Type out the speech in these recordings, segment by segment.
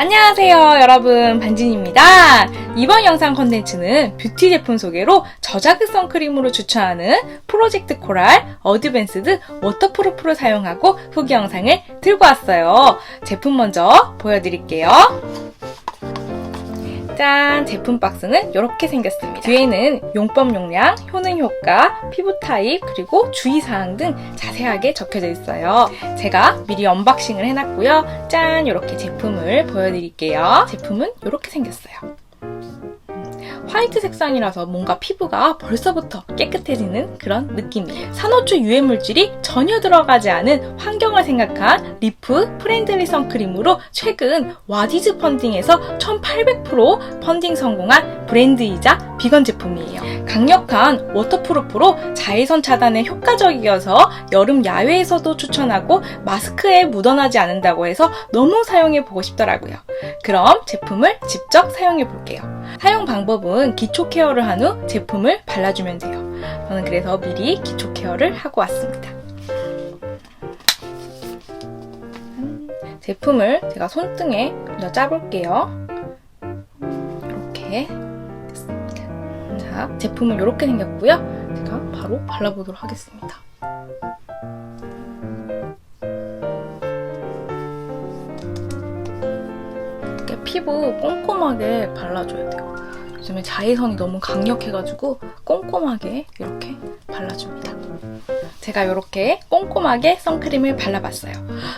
안녕하세요 여러분. 반진입니다. 이번 영상 컨텐츠는 뷰티 제품 소개로 저자극 선크림으로 추천하는 프로젝트 코랄 어드밴스드 워터프루프를 사용하고 후기 영상을 들고 왔어요. 제품 먼저 보여드릴게요 짠! 제품 박스는 이렇게 생겼습니다. 뒤에는 용법 용량, 효능 효과, 피부 타입, 그리고 주의사항 등 자세하게 적혀져 있어요. 제가 미리 언박싱을 해놨고요. 짠! 이렇게 제품을 보여드릴게요. 제품은 이렇게 생겼어요. 화이트 색상이라서 뭔가 피부가 벌써부터 깨끗해지는 그런 느낌이에요. 산호초 유해 물질이 전혀 들어가지 않은 환경을 생각한 리프 프렌들리 선크림으로 최근 와디즈 펀딩에서 1800% 펀딩 성공한 브랜드이자 비건 제품이에요. 강력한 워터프루프로 자외선 차단에 효과적이어서 여름 야외에서도 추천하고 마스크에 묻어나지 않는다고 해서 너무 사용해 보고 싶더라고요. 그럼 제품을 직접 사용해 볼게요. 사용 방법은 기초 케어를 한 후 제품을 발라주면 돼요. 저는 그래서 미리 기초 케어를 하고 왔습니다. 음, 제품을 제가 손등에 먼저 짜볼게요. 이렇게 됐습니다. 자, 제품은 이렇게 생겼고요. 제가 바로 발라보도록 하겠습니다. 피부 꼼꼼하게 발라줘야 돼요. 요즘에 자외선이 너무 강력해가지고 꼼꼼하게 이렇게 발라줍니다. 제가 이렇게 꼼꼼하게 선크림을 발라봤어요.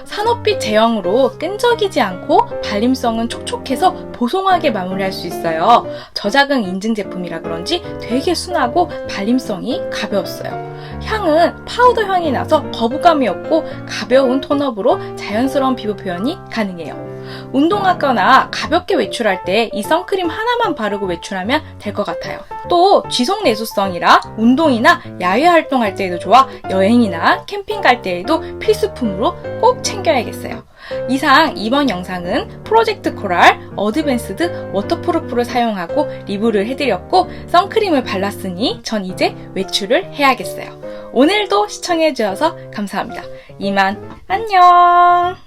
산업빛 제형으로 끈적이지 않고 발림성은 촉촉해서 보송하게 마무리할 수 있어요. 저자극 인증 제품이라 그런지 되게 순하고 발림성이 가벼웠어요. 향은 파우더 향이 나서 거부감이 없고 가벼운 톤업으로 자연스러운 피부 표현이 가능해요. 운동하거나 가볍게 외출할 때 이 선크림 하나만 바르고 외출하면 될 것 같아요. 또 지속 내수성이라 운동이나 야외 활동할 때에도 좋아 여행이나 캠핑 갈 때에도 필수품으로 꼭 챙겨야겠어요. 이상 이번 영상은 프로젝트 코랄 어드밴스드 워터프루프를 사용하고 리뷰를 해드렸고 선크림을 발랐으니 전 이제 외출을 해야겠어요. 오늘도 시청해주셔서 감사합니다. 이만 안녕!